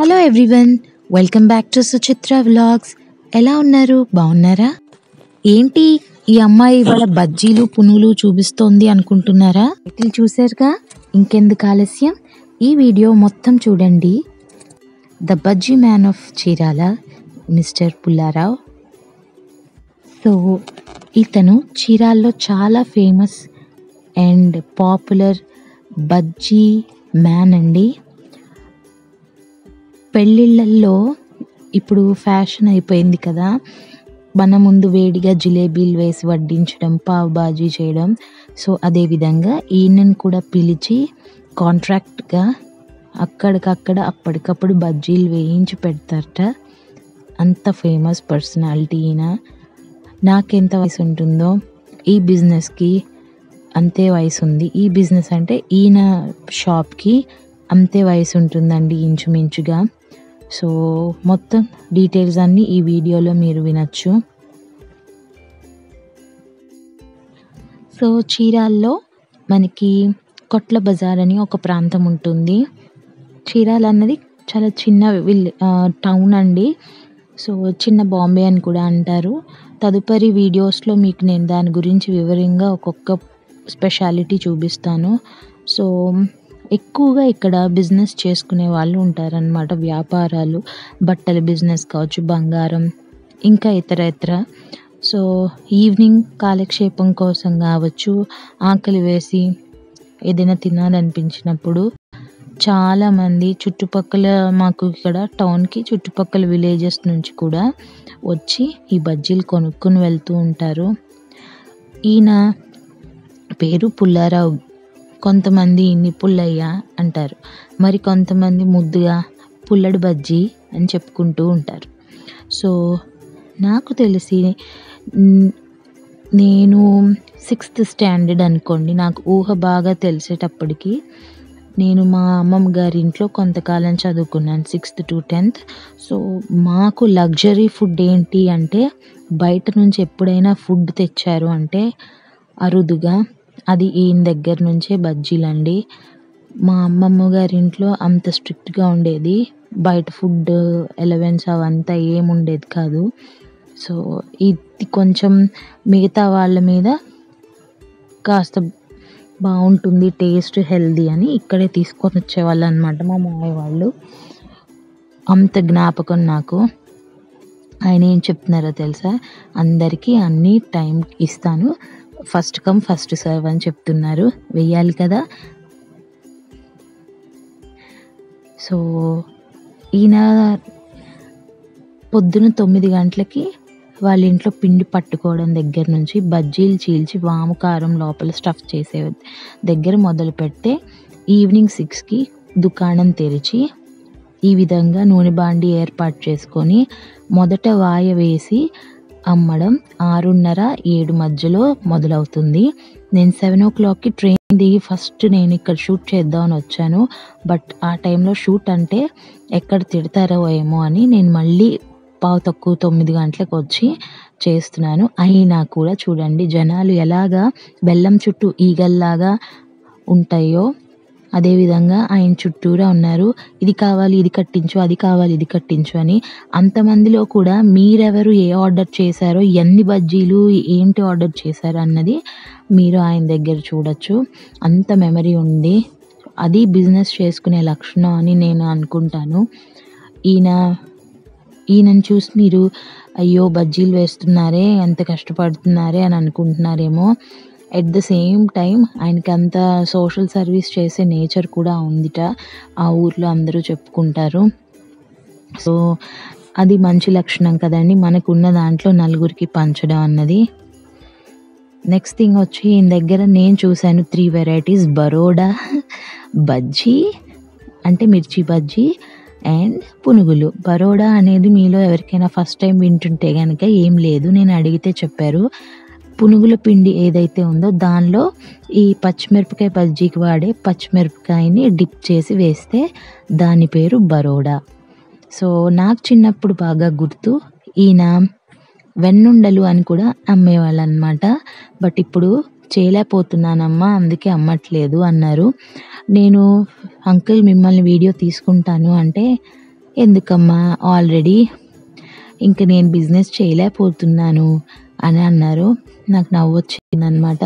Hello everyone welcome back to Suchitra vlogs. ఎలా ఉన్నారు? బాగున్నారా? ఏంటి ఈ అమ్మాయి ఇవాళ బజ్జీలు పునులు చూపిస్తోంది అనుకుంటున్నారా? టైటిల్ చూసారుగా ఇంకెందుకు ఆలస్యం? ఈ వీడియో మొత్తం చూడండి. The bajji man of Chirala mister Pullarao so ఇతను చీరాల్లో చాలా famous and popular bajji man అండి. పెళ్ళిళ్ళల్లో ఇప్పుడు ఫ్యాషన్ అయిపోయింది కదా. మన ముందు వేడిగా జిలేబీలు వేసి వడ్డించడం పావ్ బాజీ చేయడం. సో అదేవిధంగా ఈయనను కూడా పిలిచి కాంట్రాక్ట్గా అక్కడికక్కడ అప్పటికప్పుడు బజ్జీలు వేయించి పెడతారట. అంత ఫేమస్ పర్సనాలిటీ ఈయన. నాకెంత వయసు ఉంటుందో ఈ బిజినెస్కి అంతే వయసు ఉంది. ఈ బిజినెస్ అంటే ఈయన షాప్కి అంతే వయసు ఉంటుందండి ఇంచుమించుగా. సో మొత్తం డీటెయిల్స్ అన్నీ ఈ వీడియోలో మీరు వినొచ్చు. సో చీరాల్లో మనకి కొట్ల బజార్ అని ఒక ప్రాంతం ఉంటుంది. చీరాల అన్నది చాలా చిన్న విల్ టౌన్ అండి. సో చిన్న బాంబే అని కూడా అంటారు. తదుపరి వీడియోస్లో మీకు నేను దాని గురించి వివరంగా ఒక్కొక్క స్పెషాలిటీ చూపిస్తాను. సో ఎక్కువగా ఇక్కడ బిజినెస్ చేసుకునే వాళ్ళు ఉంటారనమాట వ్యాపారాలు బట్టల బిజినెస్ కావచ్చు బంగారం ఇంకా ఇతర ఇతర. సో ఈవినింగ్ కాలక్షేపం కోసం కావచ్చు ఆకలి వేసి ఏదైనా తినాలనిపించినప్పుడు చాలామంది చుట్టుపక్కల మాకు ఇక్కడ టౌన్కి చుట్టుపక్కల విలేజెస్ నుంచి కూడా వచ్చి ఈ బజ్జీలు కొనుక్కొని వెళ్తూ ఉంటారు. ఈయన పేరు పుల్లారావు. కొంతమంది ఇన్ని పుల్లయ్య అంటారు. మరి కొంతమంది ముద్దుగా పుల్లడి బజ్జీ అని చెప్పుకుంటూ ఉంటారు. సో నాకు తెలిసి నేను సిక్స్త్ స్టాండర్డ్ అనుకోండి నాకు ఊహ బాగా తెలిసేటప్పటికి నేను మా అమ్మమ్మ గారి ఇంట్లో కొంతకాలం చదువుకున్నాను సిక్స్త్ టు టెన్త్. సో మాకు లగ్జరీ ఫుడ్ ఏంటి అంటే బయట నుంచి ఎప్పుడైనా ఫుడ్ తెచ్చారు అంటే అరుదుగా అది ఈయన దగ్గర నుంచే బజ్జీలండి. మా అమ్మమ్మ గారి ఇంట్లో అంత స్ట్రిక్ట్గా ఉండేది. బయట ఫుడ్ ఎలవెన్స్ అవంతా ఏం ఉండేది కాదు. సో ఇది కొంచెం మిగతా వాళ్ళ మీద కాస్త బాగుంటుంది టేస్ట్ హెల్దీ అని ఇక్కడే తీసుకొని వచ్చేవాళ్ళు అనమాట మా మామయ్య వాళ్ళు. అంత జ్ఞాపకం నాకు. ఆయన ఏం చెప్తున్నారో తెలుసా? అందరికీ అన్నీ టైం ఇస్తాను. ఫస్ట్ కమ్ ఫస్ట్ సర్వ్ అని చెప్తున్నారు. వెయ్యాలి కదా? సో ఈయన పొద్దున తొమ్మిది గంటలకి వాళ్ళ ఇంట్లో పిండి పట్టుకోవడం దగ్గర నుంచి బజ్జీలు చీల్చి వాము కారం లోపల స్టఫ్ చేసే దగ్గర మొదలు పెడితే ఈవినింగ్ సిక్స్కి దుకాణం తెరిచి ఈ విధంగా నూనె బాండి ఏర్పాటు చేసుకొని మొదట వాయ వేసి అమ్మడం ఆరున్నర ఏడు మధ్యలో మొదలవుతుంది. నేను సెవెన్ ఓ క్లాక్కి ట్రైన్ దిగి ఫస్ట్ నేను ఇక్కడ షూట్ చేద్దామని వచ్చాను. బట్ ఆ టైంలో షూట్ అంటే ఎక్కడ తిడతారో ఏమో అని నేను మళ్ళీ పావు తక్కువ తొమ్మిది గంటలకు వచ్చి చేస్తున్నాను. అయినా కూడా చూడండి జనాలు ఎలాగా బెల్లం చుట్టూ ఈగల్లాగా ఉంటాయో అదేవిధంగా ఆయన చుట్టూరా ఉన్నారు. ఇది కావాలి ఇది కట్టించు అది కావాలి ఇది కట్టించు అని అంతమందిలో కూడా మీరెవరు ఏ ఆర్డర్ చేశారో ఎన్ని బజ్జీలు ఏంటి ఆర్డర్ చేశారు అన్నది మీరు ఆయన దగ్గర చూడొచ్చు. అంత మెమరీ ఉంది. అది బిజినెస్ చేసుకునే లక్షణం అని నేను అనుకుంటాను. ఈయన ఈయనను చూసి మీరు అయ్యో బజ్జీలు వేస్తున్నారే ఎంత కష్టపడుతున్నారే అని అనుకుంటున్నారేమో. ఎట్ ద సేమ్ టైం ఆయనకి అంత సోషల్ సర్వీస్ చేసే నేచర్ కూడా ఉందిట. ఆ ఊర్లో అందరూ చెప్పుకుంటారు. సో అది మంచి లక్షణం కదండి. మనకున్న దాంట్లో నలుగురికి పంచడం అన్నది. నెక్స్ట్ థింగ్ వచ్చి ఈయన దగ్గర నేను చూశాను త్రీ వెరైటీస్ బరోడా బజ్జీ అంటే మిర్చి బజ్జీ అండ్ పునుగులు. బరోడా అనేది మీలో ఎవరికైనా ఫస్ట్ టైం వింటుంటే కనుక ఏం లేదు. నేను అడిగితే చెప్పారు. పునుగుల పిండి ఏదైతే ఉందో దానిలో ఈ పచ్చిమిరపకాయ బజ్జీకి వాడే పచ్చిమిరపకాయని డిప్ చేసి వేస్తే దాని పేరు బరోడా. సో నాకు చిన్నప్పుడు బాగా గుర్తు ఈయన వెన్నుండలు అని కూడా అమ్మేవాళ్ళు అనమాట బట్ ఇప్పుడు చేయలేకపోతున్నానమ్మా అందుకే అమ్మట్లేదు అన్నారు. నేను అంకుల్ మిమ్మల్ని వీడియో తీసుకుంటాను అంటే ఎందుకమ్మా ఆల్రెడీ ఇంక నేను బిజినెస్ చేయలేకపోతున్నాను అని అన్నారు. నాకు నవ్వు వచ్చిందనమాట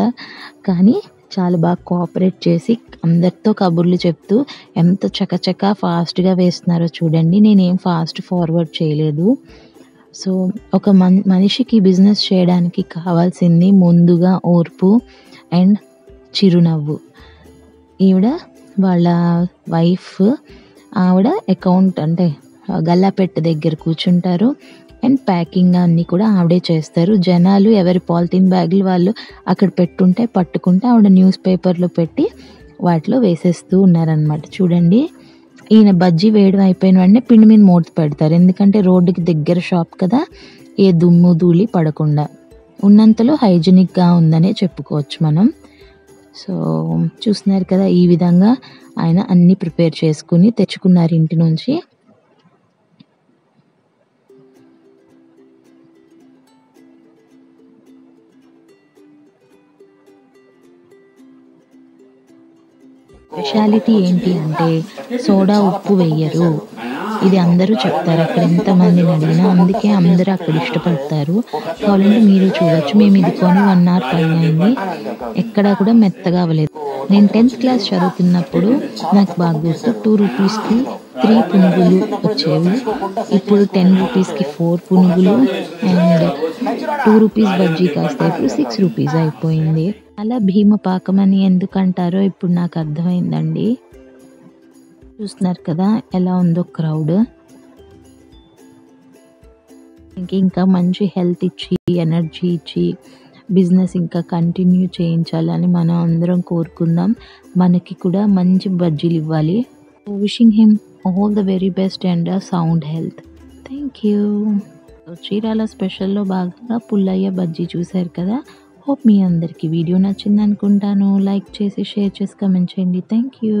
కానీ చాలా బాగా కోఆపరేట్ చేసి అందరితో కబుర్లు చెప్తూ ఎంత చకచక ఫాస్ట్గా వేస్తున్నారో చూడండి. నేనేం ఫాస్ట్ ఫార్వర్డ్ చేయలేదు. సో ఒక మన్ మనిషికి బిజినెస్ చేయడానికి కావాల్సింది ముందుగా ఓర్పు అండ్ చిరునవ్వు. ఈవిడ వాళ్ళ వైఫ్ ఆవిడ అకౌంట్ అంటే గల్లాపెట్ట దగ్గర కూర్చుంటారు. అండ్ ప్యాకింగ్ అన్నీ కూడా ఆవిడే చేస్తారు. జనాలు ఎవరి పాలిథిన్ బ్యాగులు వాళ్ళు అక్కడ పెట్టుంటే పట్టుకుంటే ఆవిడ న్యూస్ పేపర్లో పెట్టి వాటిలో వేసేస్తూ ఉన్నారనమాట చూడండి ఈయన బజ్జీ వేయడం అయిపోయిన వెంటనే పిండి మీద మూత పెడతారు. ఎందుకంటే రోడ్డుకి దగ్గర షాప్ కదా ఏ దుమ్ము ధూళి పడకుండా. ఉన్నంతలో హైజీనిక్గా ఉందనే చెప్పుకోవచ్చు మనం. సో చూస్తున్నారు కదా ఈ విధంగా ఆయన అన్ని ప్రిపేర్ చేసుకుని తెచ్చుకున్నారు ఇంటి నుంచి. స్పెషాలిటీ ఏంటి అంటే సోడా ఉప్పు వేయరు ఇది అందరూ చెప్తారు. అక్కడ ఎంతమందిని అడిగినా అందుకే అందరూ అక్కడ ఇష్టపడతారు. కావాలంటే మీరు చూడొచ్చు. మేము ఇది కొని వన్ అవర్ పైన అయింది. ఎక్కడా కూడా మెత్తగా అవ్వలేదు. నేను టెన్త్ క్లాస్ చదువుతున్నప్పుడు నాకు బాగా గుర్తు టూ రూపీస్కి త్రీ పునుగులు వచ్చేవి. ఇప్పుడు టెన్ రూపీస్కి ఫోర్ పునుగులు అండ్ టూ రూపీస్ బజ్జీ కాస్త ఇప్పుడు సిక్స్ రూపీస్ అయిపోయింది. అలా భీమపాకం అని ఎందుకంటారో ఇప్పుడు నాకు అర్థమైందండి. చూస్తున్నారు కదా ఎలా ఉందో క్రౌడ్. ఇంకా మంచి హెల్త్ ఇచ్చి ఎనర్జీ ఇచ్చి బిజినెస్ ఇంకా కంటిన్యూ చేయించాలని మనం అందరం కోరుకుందాం. మనకి కూడా మంచి బజ్జీలు ఇవ్వాలి. Wishing him all the very best and sound health thank you Chirala స్పెషల్లో భాగంగా పుల్లయ్య బజ్జీ చూశారు కదా? హోప్ మీ అందరికీ వీడియో నచ్చింది అనుకుంటాను లైక్ చేసి షేర్ చేసి కమెంట్ చేయండి. Thank you.